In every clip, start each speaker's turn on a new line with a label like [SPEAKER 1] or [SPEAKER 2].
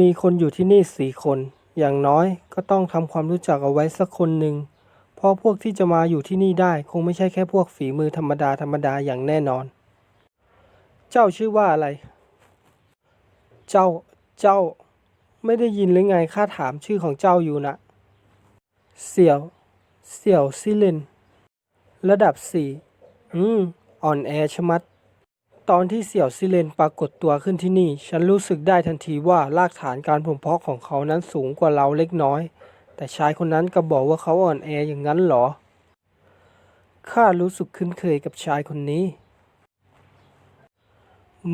[SPEAKER 1] มีคนอยู่ที่นี่สี่คน อย่างน้อยก็ต้องทำความรู้จักเอาไว้สักคนหนึ่ง เพราะพวกที่จะมาอยู่ที่นี่ได้คงไม่ใช่แค่พวกฝีมือธรรมดาธรรมดาอย่างแน่นอน เจ้าชื่อว่าอะไร เจ้า เจ้า ไม่ได้ยินหรือไงข้าถามชื่อของเจ้าอยู่นะ เสี่ยว เสี่ยวซิลิน ระดับสี่ อืม อ่อนแอชะมัด ตอนที่เสี่ยวซิเลนปรากฏตัวขึ้นที่นี่ ฉันรู้สึกได้ทันทีว่ารากฐานการบ่มเพาะของเขานั้นสูงกว่าเราเล็กน้อย แต่ชายคนนั้นก็บอกว่าเขาอ่อนแออย่างนั้นหรอ ข้ารู้สึกคุ้นเคยกับชายคนนี้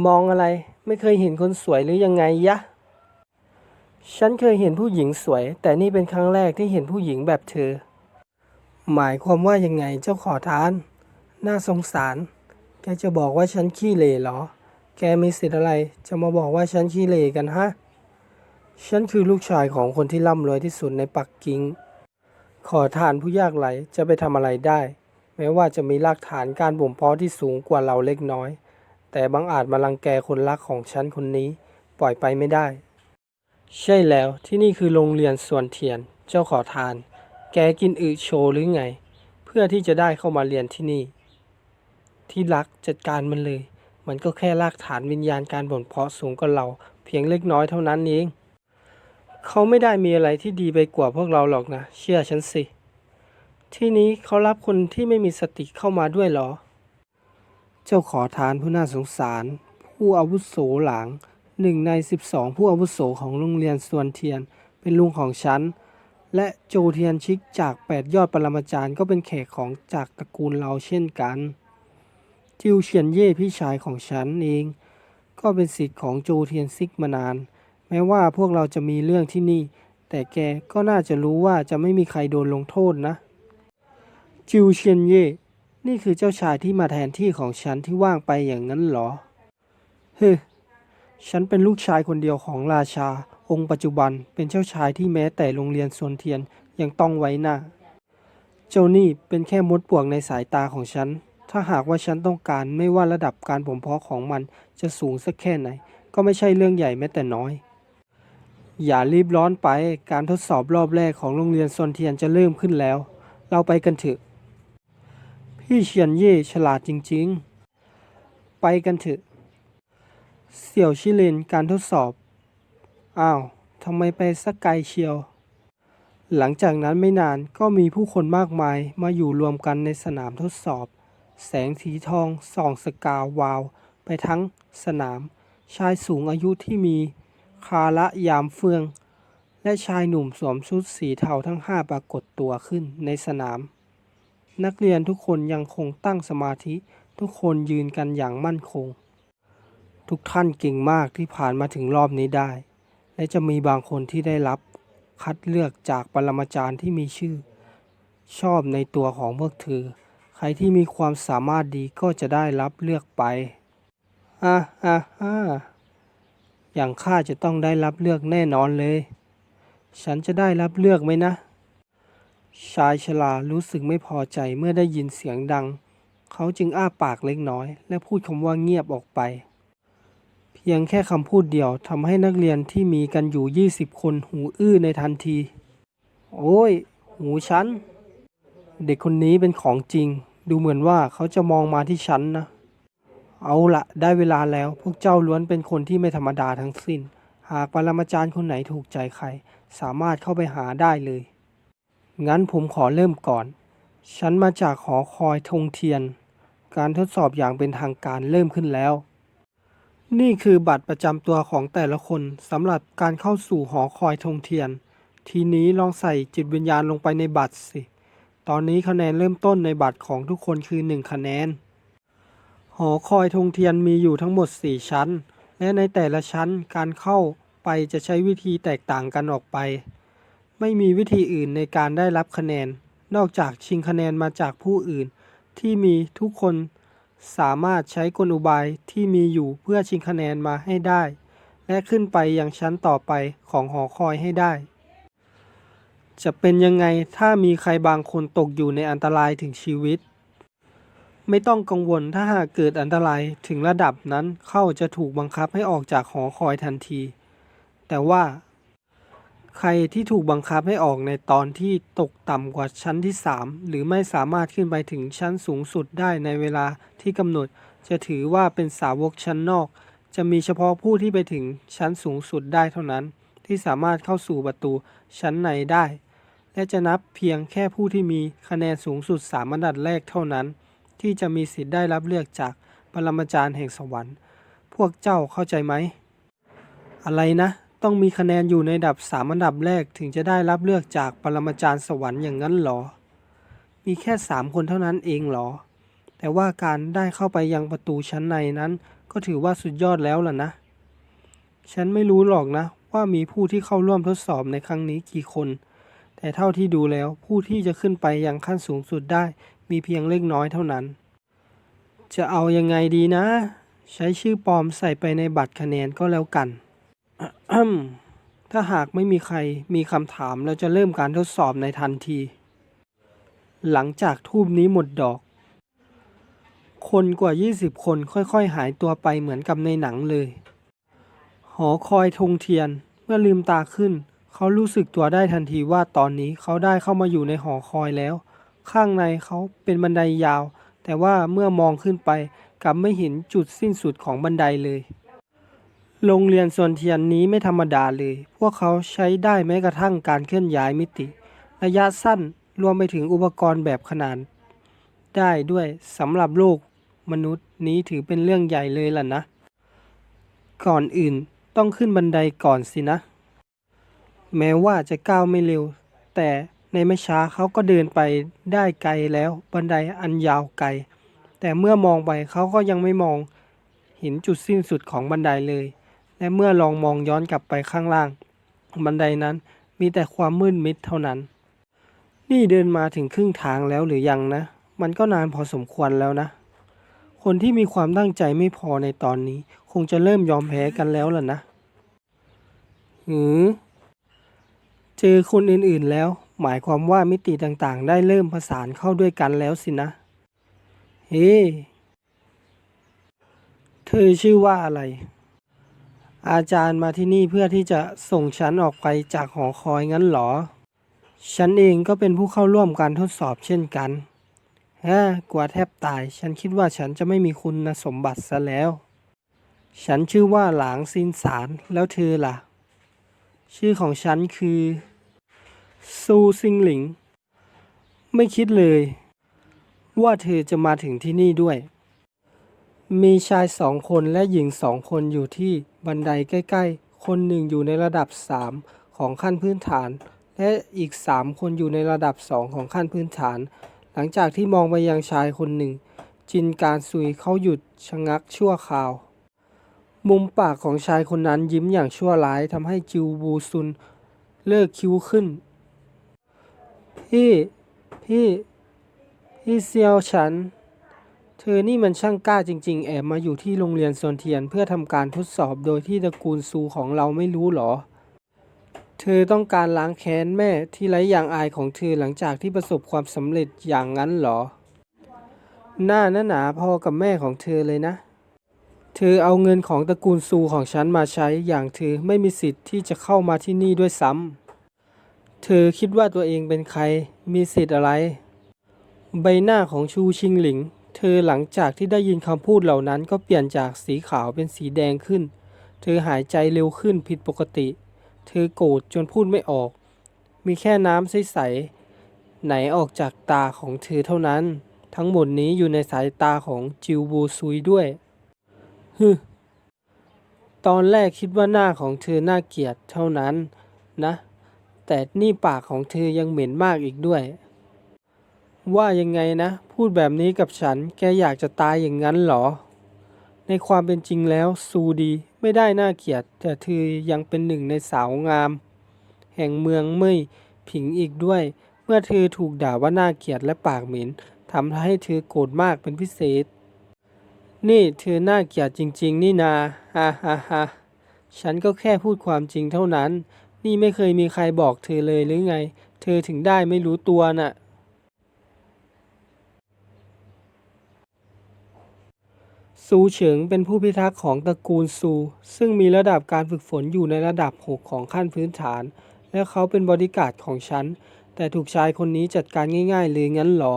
[SPEAKER 1] มองอะไร ไม่เคยเห็นคนสวยหรือยังไงยะ ฉันเคยเห็นผู้หญิงสวย แต่นี่เป็นครั้งแรกที่เห็นผู้หญิงแบบเธอ หมายความว่ายังไงเจ้าขอทาน น่าสงสาร แกจะบอกว่าฉันขี้เหร่เหรอ แกมีสิทธิ์อะไร จะมาบอกว่าฉันขี้เหร่กันฮะ ฉันคือลูกชายของคนที่ร่ำรวยที่สุดในปักกิ่ง ขอทานผู้ยากไร้จะไปทำอะไรได้ แม้ว่าจะมีรากฐานการบ่มเพาะที่สูงกว่าเราเล็กน้อย แต่บางอาจมารังแกคนรักของฉันคนนี้ ปล่อยไปไม่ได้ ใช่แล้วที่นี่คือโรงเรียนส่วนเทียน เจ้าขอทาน แกกินอึโชหรือไง เพื่อที่จะได้เข้ามาเรียนที่นี่ ที่รักจัดการมันเลย มันก็แค่รากฐานวิญญาณการบ่มเพาะสูงกว่าเราเพียงเล็กน้อยเท่านั้นเอง เขาไม่ได้มีอะไรที่ดีไปกว่าพวกเราหรอกนะ เชื่อฉันสิ ที่นี้เขารับคนที่ไม่มีสติเข้ามาด้วยเหรอ เจ้าขอทานผู้น่าสงสาร ผู้อาวุโสหลังหนึ่งในสิบสองผู้อาวุโสของโรงเรียนสวนเทียน เป็นลุงของฉัน และโจเทียนชิกจากแปดยอดปรมาจารย์ก็เป็นแขกของจากตระกูลเราเช่นกัน จิวเฉียนเย่พี่ชายของฉันเอง ก็เป็นสิทธิ์ของโจเทียนซิกมานาน แม้ว่าพวกเราจะมีเรื่องที่นี่ แต่แกก็น่าจะรู้ว่าจะไม่มีใครโดนลงโทษนะ จิวเฉียนเย่นี่คือเจ้าชายที่มาแทนที่ของฉันที่ว่างไปอย่างนั้นเหรอ เฮ้ฉันเป็นลูกชายคนเดียวของราชา องค์ปัจจุบันเป็นเจ้าชายที่แม้แต่โรงเรียนสวนเทียนยังต้องไว้หน้า เจ้านี่เป็นแค่มดปลวกในสายตาของฉัน ถ้าหากว่าฉันต้องการไม่ว่าระดับการบ่มเพาะของมันจะสูงสักแค่ไหน ก็ไม่ใช่เรื่องใหญ่แม้แต่น้อย อย่ารีบร้อนไปการทดสอบรอบแรกของโรงเรียนซนเทียนจะเริ่มขึ้นแล้ว เราไปกันเถอะ พี่เฉียนเย่ฉลาดจริง ๆ ไปกันเถอะเสี่ยวชิเลนการทดสอบ อ้าวทำไมไปสักไกลเชียว หลังจากนั้นไม่นานก็มีผู้คนมากมายมาอยู่รวมกันในสนามทดสอบ แสงสีทองส่องสกาววาว ไปทั้งสนาม ชายสูงอายุที่มีคาระยามเฟือง และชายหนุ่มสวมชุดสีเทาทั้งห้าปรากฏตัวขึ้นในสนาม นักเรียนทุกคนยังคงตั้งสมาธิทุกคนยืนกันอย่างมั่นคง ทุกท่านเก่งมากที่ผ่านมาถึงรอบนี้ได้ และจะมีบางคนที่ได้รับคัดเลือกจากปรมาจารย์ที่มีชื่อ ชอบในตัวของพวกเธอ รที่มีความสามารถดีก็จะได้รับเลือกไปอ่าอ่าอ่าอย่างข้าจะต้องได้รับเลือกแน่นอนเลย ฉันจะได้รับเลือกไหมนะ ชายชรารู้สึกไม่พอใจเมื่อได้ยินเสียงดัง เขาจึงอ้าปากเล็กน้อย และพูดคำว่าเงียบออกไป เพียงแค่คำพูดเดียวทำให้นักเรียนที่มีกันอยู่ 20 คนหูอื้อในทันที โอ้ย หูฉัน เด็กคนนี้เป็นของจริง ดูเหมือนว่าเขาจะมองมาที่ฉันนะ เอาละได้เวลาแล้ว พวกเจ้าล้วนเป็นคนที่ไม่ธรรมดาทั้งสิ้น หากปรมาจารย์คนไหนถูกใจใคร สามารถเข้าไปหาได้เลย งั้นผมขอเริ่มก่อน ฉันมาจากหอคอยธงเทียน การทดสอบอย่างเป็นทางการเริ่มขึ้นแล้ว นี่คือบัตรประจำตัวของแต่ละคนสำหรับการเข้าสู่หอคอยธงเทียน ทีนี้ลองใส่จิตวิญญาณลงไปในบัตรสิ ตอนนี้คะแนนเริ่มต้นในบัตรของทุกคนคือ 1 คะแนน หอคอยธงเทียนมีอยู่ทั้งหมด 4 ชั้น และในแต่ละชั้นการเข้าไปจะใช้วิธีแตกต่างกันออกไป ไม่มีวิธีอื่นในการได้รับคะแนน นอกจากชิงคะแนนมาจากผู้อื่น ที่มีทุกคนสามารถใช้กลอุบายที่มีอยู่เพื่อชิงคะแนนมาให้ได้ และขึ้นไปยังชั้นต่อไปของหอคอยให้ได้ จะเป็นยังไงถ้ามีใครบางคนตกอยู่ในอันตรายถึงชีวิต ไม่ต้องกังวลถ้าหากเกิดอันตรายถึงระดับนั้นเข้าจะถูกบังคับให้ออกจากหอคอยทันทีแแต่ว่า ใครที่ถูกบังคับให้ออกในตอนที่ตกต่ำกว่าชั้นที่ 3 หรือไม่สามารถขึ้นไปถึงชั้นสูงสุดได้ในเวลาที่กำหนด จะถือว่าเป็นสาวกชั้นนอก จะมีเฉพาะผู้ที่ไปถึงชั้นสูงสุดได้เท่านั้น ที่สามารถเข้าสู่ประตูชั้นในได้ และจะนับเพียงแค่ผู้ที่มีคะแนนสูงสุดสามอันดับแรกเท่านั้น ที่จะมีสิทธิ์ได้รับเลือกจากปรมาจารย์แห่งสวรรค์ พวกเจ้าเข้าใจไหม อะไรนะ ต้องมีคะแนนอยู่ในดับสามอันดับแรกถึงจะได้รับเลือกจากปรมาจารย์สวรรค์อย่างนั้นหรอ มีแค่สามคนเท่านั้นเองหรอ แต่ว่าการได้เข้าไปยังประตูชั้นในนั้น ก็ถือว่าสุดยอดแล้วล่ะนะ ฉันไม่รู้หรอกนะ ว่ามีผู้ที่เข้าร่วมทดสอบในครั้งนี้กี่คน แต่เท่าที่ดูแล้วผู้ที่จะขึ้นไปยังขั้นสูงสุดได้มีเพียงเล็กน้อยเท่านั้น จะเอายังไงดีนะ ใช้ชื่อปลอมใส่ไปในบัตรคะแนนก็แล้วกัน ถ้าหากไม่มีใครมีคำถามเราจะเริ่มการทดสอบในทันที หลังจากทูบนี้หมดดอก คนกว่า 20 คนค่อยๆ หายตัวไปเหมือนกับในหนังเลย อคอยธงเทียน เมื่อลืมตาขึ้น เขารู้สึกตัวได้ทันทีว่าตอนนี้เขาได้เข้ามาอยู่ในหอคอยแล้ว ข้างในเขาเป็นบันไดยาว แต่ว่าเมื่อมองขึ้นไปกลับไม่เห็นจุดสิ้นสุดของบันไดเลย โรงเรียนส่วนเทียนนี้ไม่ธรรมดาเลย พวกเขาใช้ได้แม้กระทั่งการเคลื่อนย้ายมิติ ระยะสั้นรวมไปถึงอุปกรณ์แบบขนาดได้ด้วยสำหรับโลกมนุษย์นี้ถือเป็นเรื่องใหญ่เลยล่ะนะ ก่อนอื่น ต้องขึ้นบันไดก่อนสินะ แม้ว่าจะก้าวไม่เร็ว แต่ในไม่ช้าเขาก็เดินไปได้ไกลแล้วบันไดอันยาวไกล แต่เมื่อมองไปเขาก็ยังไม่มอง เห็นจุดสิ้นสุดของบันไดเลย และเมื่อลองมองย้อนกลับไปข้างล่าง บันไดนั้นมีแต่ความมืดมิดเท่านั้น นี่เดินมาถึงครึ่งทางแล้วหรือยังนะ มันก็นานพอสมควรแล้วนะ คนที่มีความตั้งใจไม่พอในตอนนี้ คงจะเริ่มยอมแพ้กันแล้วล่ะนะ หือ เจอคนอื่นๆแล้ว หมายความว่ามิติต่างๆ ได้เริ่มผสานเข้าด้วยกันแล้วสินะ เฮ้ เธอชื่อว่าอะไร อาจารย์มาที่นี่เพื่อที่จะส่งฉันออกไปจากหอคอยงั้นหรอ ฉันเองก็เป็นผู้เข้าร่วมการทดสอบเช่นกัน ฮะกลัวแทบตาย ฉันคิดว่าฉันจะไม่มีคุณสมบัติซะแล้ว ฉันชื่อว่าหลางซินสาร แล้วเธอล่ะ ชื่อของฉันคือ ซูซิงหลิง ไม่คิดเลย ว่าเธอจะมาถึงที่นี่ด้วย มีชายสองคนและหญิงสองคนอยู่ที่บันไดใกล้ๆ คนหนึ่งอยู่ในระดับสามของขั้นพื้นฐาน และอีกสามคนอยู่ในระดับสองของขั้นพื้นฐาน หลังจากที่มองไปยังชายคนหนึ่ง จินการซุยเขาหยุดชะงักชั่วคราว มุมปากของชายคนนั้นยิ้มอย่างชั่วร้ายทำให้จิวบูซุนเลิกคิ้วขึ้น พี่ พี่ พี่เซียวฉัน เธอนี่มันช่างกล้าจริง ๆ แอบมาอยู่ที่โรงเรียนซวนเทียนเพื่อทำการทดสอบโดยที่ตระกูลซูของเราไม่รู้หรอ เธอต้องการล้างแค้นแม่ที่ไร้อย่างอายของเธอหลังจากที่ประสบความสำเร็จอย่างนั้นเหรอ หน้าหนาหนาพอกับแม่ของเธอเลยนะ เธอเอาเงินของตระกูลซูของฉันมาใช้อย่างเธอไม่มีสิทธิ์ที่จะเข้ามาที่นี่ด้วยซ้ำ เธอคิดว่าตัวเองเป็นใคร มีสิทธิ์อะไร ใบหน้าของชูชิงหลิง เธอหลังจากที่ได้ยินคำพูดเหล่านั้นก็เปลี่ยนจากสีขาวเป็นสีแดงขึ้น เธอหายใจเร็วขึ้นผิดปกติ เธอโกรธจนพูดไม่ออก มีแค่น้ำใสๆไหนออกจากตาของเธอเท่านั้น ทั้งหมดนี้อยู่ในสายตาของจิวบูซุยด้วยฮึตอนแรกคิดว่าหน้าของเธอน่าเกลียดเท่านั้นนะ แต่นี่ปากของเธอยังเหม็นมากอีกด้วย ว่ายังไงนะ พูดแบบนี้กับฉันแกอยากจะตายอย่างนั้นเหรอ ในความเป็นจริงแล้วซูดี ไม่ได้น่าเกลียด แต่เธอยังเป็นหนึ่งในสาวงาม แห่งเมืองเมยผิงอีกด้วย เมื่อเธอถูกด่าว่าน่าเกลียดและปากเหม็นทำให้เธอโกรธมากเป็นพิเศษ นี่เธอน่าเกลียดจริง ๆ นี่นาฮ่าฮ่าฮ่าฉันก็แค่พูดความจริงเท่านั้น นี่ไม่เคยมีใครบอกเธอเลยหรือไง เธอถึงได้ไม่รู้ตัวน่ะ ซูเฉิงเป็นผู้พิทักษ์ของตระกูลซู ซึ่งมีระดับการฝึกฝนอยู่ในระดับ 6 ของขั้นพื้นฐาน และเขาเป็นบอดิการ์ดของฉัน แต่ถูกชายคนนี้จัดการง่ายๆเลยงั้นเหรอ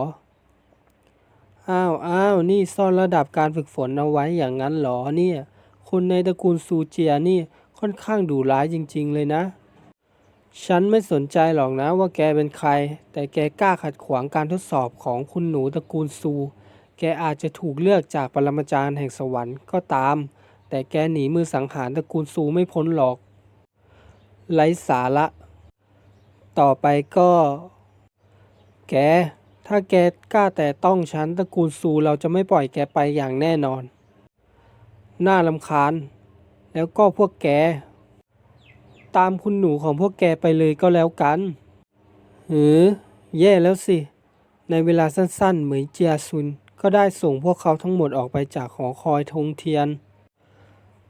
[SPEAKER 1] อ้าวอ้าวนี่ซ่อนระดับการฝึกฝนเอาไว้อย่างนั้นเหรอเนี่ย คนในตระกูลซูเจียนี่ค่อนข้างดุร้ายจริง ๆ เลยนะ ฉันไม่สนใจหรอกนะว่าแกเป็นใคร แต่แกกล้าขัดขวางการทดสอบของคุณหนูตระกูลซู แกอาจจะถูกเลือกจากปรมาจารย์แห่งสวรรค์ก็ตาม แต่แกหนีมือสังหารตระกูลซูไม่พ้นหรอก ไร้สาระ ต่อไปก็ แก ถ้าแกกล้าแต่ต้องฉันตระกูลซูเราจะไม่ปล่อยแกไปอย่างแน่นอน น่าลำคาญ แล้วก็พวกแก ตามคุณหนูของพวกแกไปเลยก็แล้วกันหือ แย่แล้วสิ ในเวลาสั้นๆ เหมยเจียซุน ก็ได้ส่งพวกเขาทั้งหมดออกไปจากหอคอยธงเทียน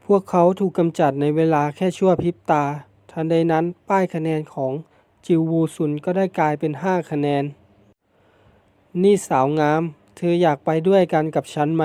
[SPEAKER 1] พวกเขาถูกกำจัดในเวลาแค่ชั่วพริบตา ทันใดนั้นป้ายคะแนนของจิววูซุนก็ได้กลายเป็น 5 คะแนน นี่สาวงาม เธออยากไปด้วยกันกับฉันไหม